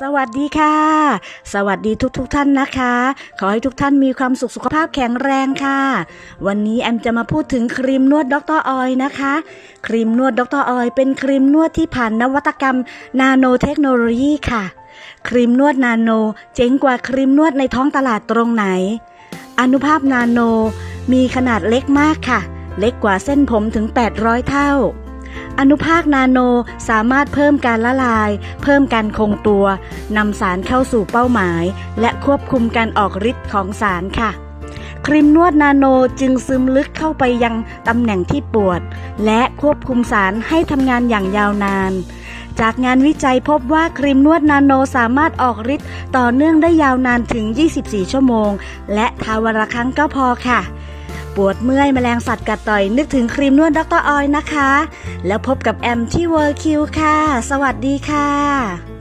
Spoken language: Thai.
สวัสดีค่ะ สวัสดีทุกๆทท่านนะคะ ขอให้ทุกท่านมีความสุขสุขภาพแข็งแรงค่ะ วันนี้แอมจะมาพูดถึงครีมนวดดรออยนะคะ ครีมนวดดรออยเป็นครีมนวดที่ผ่านนวัตกรรม นาโนเทคโนโลยีค่ะ ครีมนวดนาโน เจ๋งกว่าครีมนวดในท้องตลาดตรงไหน อนุภาพนาโนมีขนาดเล็กมากค่ะ เล็กกว่าเส้นผมถึง 800 เท่า อนุภาคนาโนสามารถเพิ่มการละลาย เพิ่มการคงตัวนำสารเข้าสู่เป้าหมาย และควบคุมการออกฤทธิ์ของสารค่ะ ครีมนวดนาโนจึงซึมลึกเข้าไปยังตำแหน่งที่ปวด และควบคุมสารให้ทำงานอย่างยาวนาน จากงานวิจัยพบว่าครีมนวดนาโนสามารถออกฤทธิ์ต่อเนื่องได้ยาวนานถึง 24 ชั่วโมง และทาวันละครั้งก็พอค่ะ ปวดเมื่อยแมลงสัตว์กัดต่อยนึกถึงครีมนวดดรออยนะคะ แล้วพบกับแอมที่เวอร์คิวค่ะ สวัสดีค่ะ